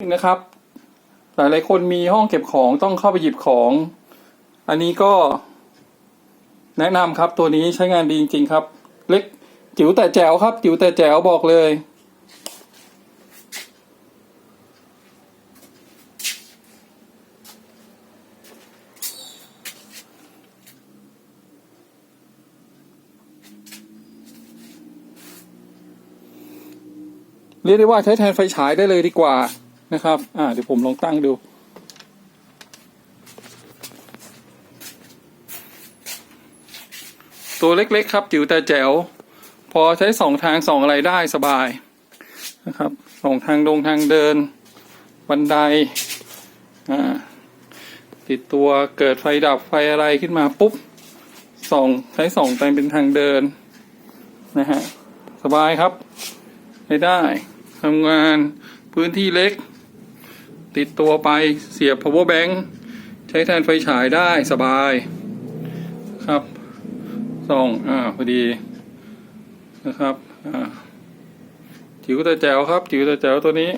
นะครับ หลายหลายๆคนมีห้องเก็บของต้องเข้าไปหยิบของ อันนี้ก็แนะนำครับตัวนี้ใช้งานดีจริงๆครับ เล็กจิ๋วแต่แจ๋วครับ จิ๋วแต่แจ๋วบอกเลย เรียกได้ว่าใช้แทนไฟฉายได้เลยดีกว่า นะครับ อ่า เดี๋ยวผมลองตั้งดู ตัวเล็กๆ ครับ จิ๋วแต่แจ๋ว พอใช้สองทางสองอะไรได้สบายนะครับสองทางลงทางเดิน บันได อ่า ติดตัวเกิดไฟดับไฟอะไรขึ้นมาปุ๊บส่องใช้สองไปเป็นทางเดิน นะฮะ สบายครับใช้ได้ทำงานพื้นที่เล็ก ติดตัวไปเสียบ power bank ใช้แทนไฟฉายได้สบายครับส่องอ่าพอดีนะครับอ่าจิ๋วแต่แจ๋วครับ จิ๋วแต่แจ๋วตัวนี้